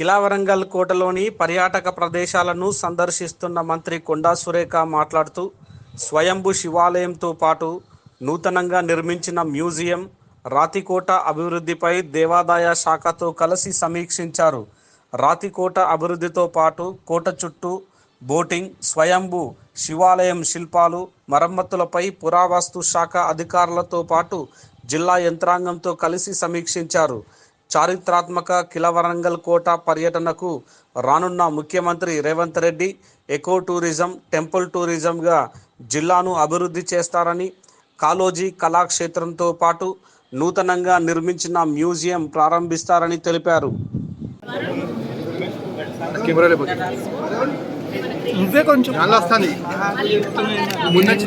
కిలావరంగల్ కోటలోని పర్యాటక ప్రదేశాలను సందర్శిస్తున్న మంత్రి కొండా సురేఖ మాట్లాడుతూ స్వయంభు శివాలయంతో పాటు నూతనంగా నిర్మించిన మ్యూజియం రాతికోట అభివృద్ధిపై దేవాదాయ శాఖతో కలిసి సమీక్షించారు. రాతికోట అభివృద్ధితో పాటు కోట చుట్టూ బోటింగ్ స్వయంభు శివాలయం శిల్పాలు మరమ్మతులపై పురావస్తు శాఖ అధికారులతో పాటు జిల్లా యంత్రాంగంతో కలిసి సమీక్షించారు. చారిత్రాత్మక కిలవరంగల్ కోట పర్యటనకు రానున్న ముఖ్యమంత్రి Revanth Reddy eco tourism temple టూరిజంగా జిల్లాను అభివృద్ధి చేస్తారని కాలోజీ కళాక్షేత్రంతో పాటు నూతనంగా నిర్మించిన మ్యూజియం ప్రారంభిస్తారని తెలిపారు. నువ్వే కొంచెం. వస్తుంది. ముందొచ్చి